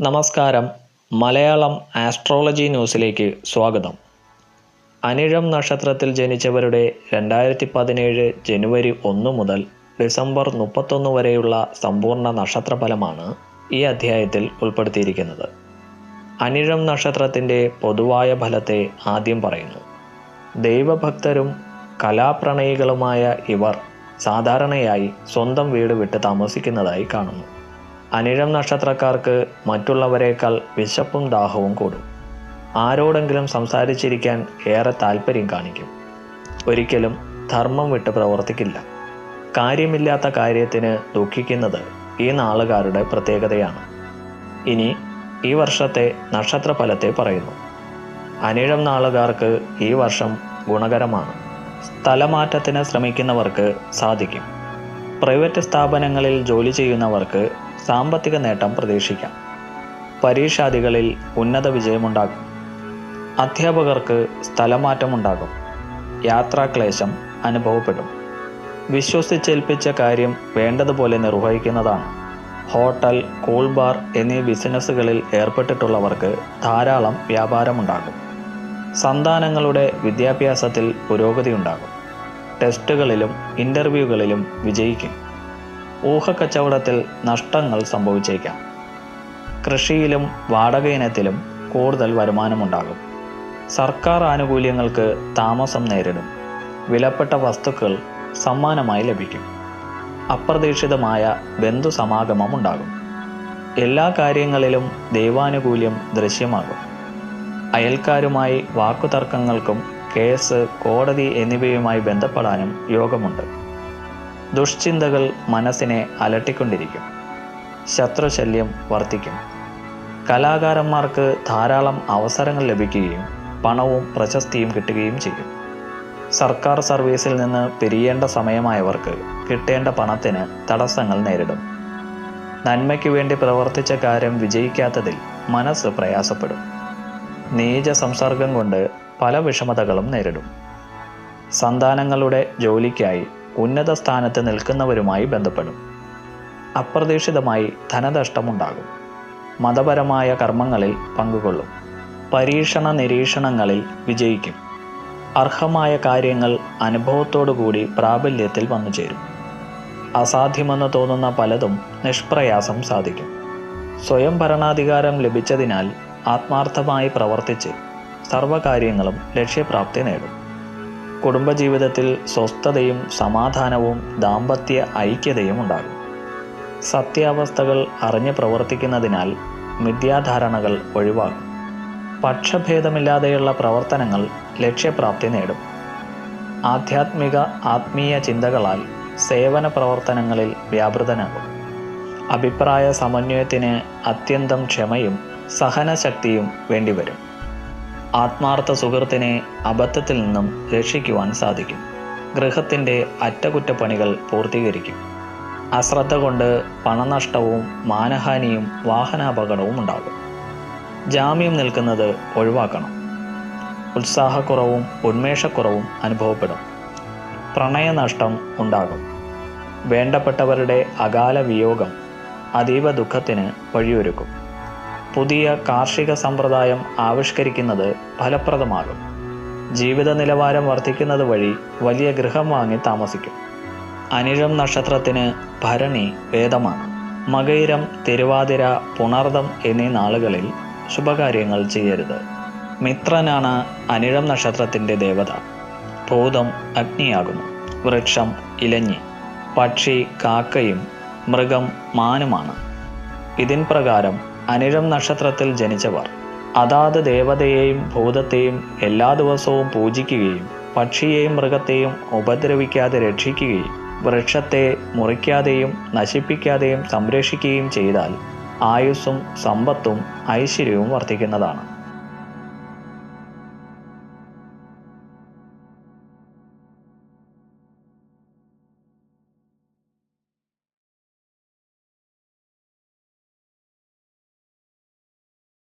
നമസ്കാരം. മലയാളം ആസ്ട്രോളജി ന്യൂസിലേക്ക് സ്വാഗതം. അനിഴം നക്ഷത്രത്തിൽ ജനിച്ചവരുടെ രണ്ടായിരത്തി പതിനേഴ് ജനുവരി ഒന്ന് മുതൽ ഡിസംബർ മുപ്പത്തൊന്ന് വരെയുള്ള സമ്പൂർണ നക്ഷത്രഫലമാണ് ഈ അധ്യായത്തിൽ ഉൾപ്പെടുത്തിയിരിക്കുന്നത്. അനിഴം നക്ഷത്രത്തിന്റെ പൊതുവായ ഫലത്തെ ആദ്യം പറയുന്നു. ദൈവഭക്തരും കലാപ്രണയികളുമായ ഇവർ സാധാരണയായി സ്വന്തം വീട് വിട്ട് താമസിക്കുന്നതായി കാണുന്നു. അനിഴം നക്ഷത്രക്കാർക്ക് മറ്റുള്ളവരേക്കാൾ വിശപ്പും ദാഹവും കൂടും. ആരോടെങ്കിലും സംസാരിച്ചിരിക്കാൻ ഏറെ താല്പര്യം കാണിക്കും. ഒരിക്കലും ധർമ്മം വിട്ട് പ്രവർത്തിക്കില്ല. കാര്യമില്ലാത്ത കാര്യത്തിന് ദുഃഖിക്കുന്നത് ഈ നാളുകാരുടെ പ്രത്യേകതയാണ്. ഇനി ഈ വർഷത്തെ നക്ഷത്രഫലത്തെ പറയുന്നു. അനിഴം നാളുകാർക്ക് ഈ വർഷം ഗുണകരമാണ്. സ്ഥലമാറ്റത്തിന് ശ്രമിക്കുന്നവർക്ക് സാധിക്കും. പ്രൈവറ്റ് സ്ഥാപനങ്ങളിൽ ജോലി ചെയ്യുന്നവർക്ക് സാമ്പത്തിക നേട്ടം പ്രതീക്ഷിക്കാം. പരീക്ഷാദികളിൽ ഉന്നത വിജയമുണ്ടാകും. അധ്യാപകർക്ക് സ്ഥലമാറ്റമുണ്ടാകും. യാത്രാക്ലേശം അനുഭവപ്പെടും. വിശ്വസിച്ചേൽപ്പിച്ച കാര്യം വേണ്ടതുപോലെ നിർവഹിക്കുന്നതാണ്. ഹോട്ടൽ കൂൾ ബാർ എന്നീ ബിസിനസ്സുകളിൽ ഏർപ്പെട്ടിട്ടുള്ളവർക്ക് ധാരാളം വ്യാപാരമുണ്ടാകും. സന്താനങ്ങളുടെ വിദ്യാഭ്യാസത്തിൽ പുരോഗതി ഉണ്ടാകും ടെസ്റ്റുകളിലും ഇന്റർവ്യൂകളിലും വിജയിക്കും. ഊഹക്കച്ചവടത്തിൽ നഷ്ടങ്ങൾ സംഭവിച്ചേക്കാം. കൃഷിയിലും വാടക ഇനത്തിലും കൂടുതൽ വരുമാനമുണ്ടാകും. സർക്കാർ ആനുകൂല്യങ്ങൾക്ക് താമസം നേരിടും. വിലപ്പെട്ട വസ്തുക്കൾ സമ്മാനമായി ലഭിക്കും. അപ്രതീക്ഷിതമായ ബന്ധു സമാഗമം ഉണ്ടാകും. എല്ലാ കാര്യങ്ങളിലും ദൈവാനുകൂല്യം ദൃശ്യമാകും. അയൽക്കാരുമായി വാക്കുതർക്കങ്ങൾക്കും കേസ് കോടതി എന്നിവയുമായി ബന്ധപ്പെടാനും യോഗമുണ്ട്. ദുഷ്ചിന്തകൾ മനസ്സിനെ അലട്ടിക്കൊണ്ടിരിക്കും. ശത്രുശല്യം വർദ്ധിക്കും. കലാകാരന്മാർക്ക് ധാരാളം അവസരങ്ങൾ ലഭിക്കുകയും പണവും പ്രശസ്തിയും കിട്ടുകയും ചെയ്യും. സർക്കാർ സർവീസിൽ നിന്ന് പിരിയേണ്ട സമയമായവർക്ക് കിട്ടേണ്ട പണത്തിന് തടസ്സങ്ങൾ നേരിടും. നന്മയ്ക്ക് വേണ്ടി പ്രവർത്തിച്ച കാര്യം വിജയിക്കാത്തതിൽ മനസ്സ് പ്രയാസപ്പെടും. നീച സംസർഗം കൊണ്ട് പല വിഷമതകളും നേരിടും. സന്താനങ്ങളുടെ ജോലിക്കായി ഉന്നത സ്ഥാനത്ത് നിൽക്കുന്നവരുമായി ബന്ധപ്പെടും. അപ്രതീക്ഷിതമായി ധനനഷ്ടമുണ്ടാകും. മതപരമായ കർമ്മങ്ങളിൽ പങ്കുകൊള്ളും. പരീക്ഷണ നിരീക്ഷണങ്ങളിൽ വിജയിക്കും. അർഹമായ കാര്യങ്ങൾ അനുഭവത്തോടുകൂടി പ്രാബല്യത്തിൽ വന്നു ചേരും. അസാധ്യമെന്ന് തോന്നുന്ന പലതും നിഷ്പ്രയാസം സാധിക്കും. സ്വയം ഭരണാധികാരം ലഭിച്ചതിനാൽ ആത്മാർത്ഥമായി പ്രവർത്തിച്ച് സർവകാര്യങ്ങളും ലക്ഷ്യപ്രാപ്തി നേടും. കുടുംബജീവിതത്തിൽ സ്വസ്ഥതയും സമാധാനവും ദാമ്പത്യ ഐക്യതയും ഉണ്ടാകും. സത്യാവസ്ഥകൾ അറിഞ്ഞ് പ്രവർത്തിക്കുന്നതിനാൽ മിഥ്യാധാരണകൾ ഒഴിവാകും. പക്ഷഭേദമില്ലാതെയുള്ള പ്രവർത്തനങ്ങൾ ലക്ഷ്യപ്രാപ്തി നേടും. ആധ്യാത്മിക ആത്മീയ ചിന്തകളാൽ സേവന പ്രവർത്തനങ്ങളിൽ വ്യാപൃതനാകും. അഭിപ്രായ സമന്വയത്തിന് അത്യന്തം ക്ഷമയും സഹനശക്തിയും വേണ്ടിവരും. ആത്മാർത്ഥ സുഹൃത്തിനെ അബദ്ധത്തിൽ നിന്നും രക്ഷിക്കുവാൻ സാധിക്കും. ഗൃഹത്തിന്റെ അറ്റകുറ്റപ്പണികൾ പൂർത്തീകരിക്കും. അശ്രദ്ധ കൊണ്ട് പണനഷ്ടവും മാനഹാനിയും വാഹനാപകടവും ഉണ്ടാകും. ജാമ്യം നിൽക്കുന്നത് ഒഴിവാക്കണം. ഉത്സാഹക്കുറവും ഉന്മേഷക്കുറവും അനുഭവപ്പെടും. പ്രണയനഷ്ടം ഉണ്ടാകും. വേണ്ടപ്പെട്ടവരുടെ അകാല വിയോഗം അതീവ ദുഃഖത്തിന് വഴിയൊരുക്കും. പുതിയ കാർഷിക സമ്പ്രദായം ആവിഷ്കരിക്കുന്നത് ഫലപ്രദമാകും. ജീവിത നിലവാരം വർദ്ധിക്കുന്നത് വഴി വലിയ ഗൃഹം വാങ്ങി താമസിക്കും. അനിഴം നക്ഷത്രത്തിന് ഭരണി വേദമാണ്. മകയിരം തിരുവാതിര പുണർദം എന്നീ നാളുകളിൽ ശുഭകാര്യങ്ങൾ ചെയ്യരുത്. മിത്രനാണ് അനിഴം നക്ഷത്രത്തിന്റെ ദേവത. ഭൂതം അഗ്നിയാകുന്നു. വൃക്ഷം ഇലഞ്ഞി. പക്ഷി കാക്കയും മൃഗം മാനുമാണ്. ഇതിൻ പ്രകാരം അനിഴം നക്ഷത്രത്തിൽ ജനിച്ചവർ. അതാത് ദേവതയെയും ഭൂതത്തെയും എല്ലാ ദിവസവും പൂജിക്കുകയും പക്ഷിയെയും മൃഗത്തെയും ഉപദ്രവിക്കാതെ രക്ഷിക്കുകയും വൃക്ഷത്തെ മുറിക്കാതെയും നശിപ്പിക്കാതെയും സംരക്ഷിക്കുകയും ചെയ്താൽ ആയുസ്സും സമ്പത്തും ഐശ്വര്യവും വർദ്ധിക്കുന്നതാണ്.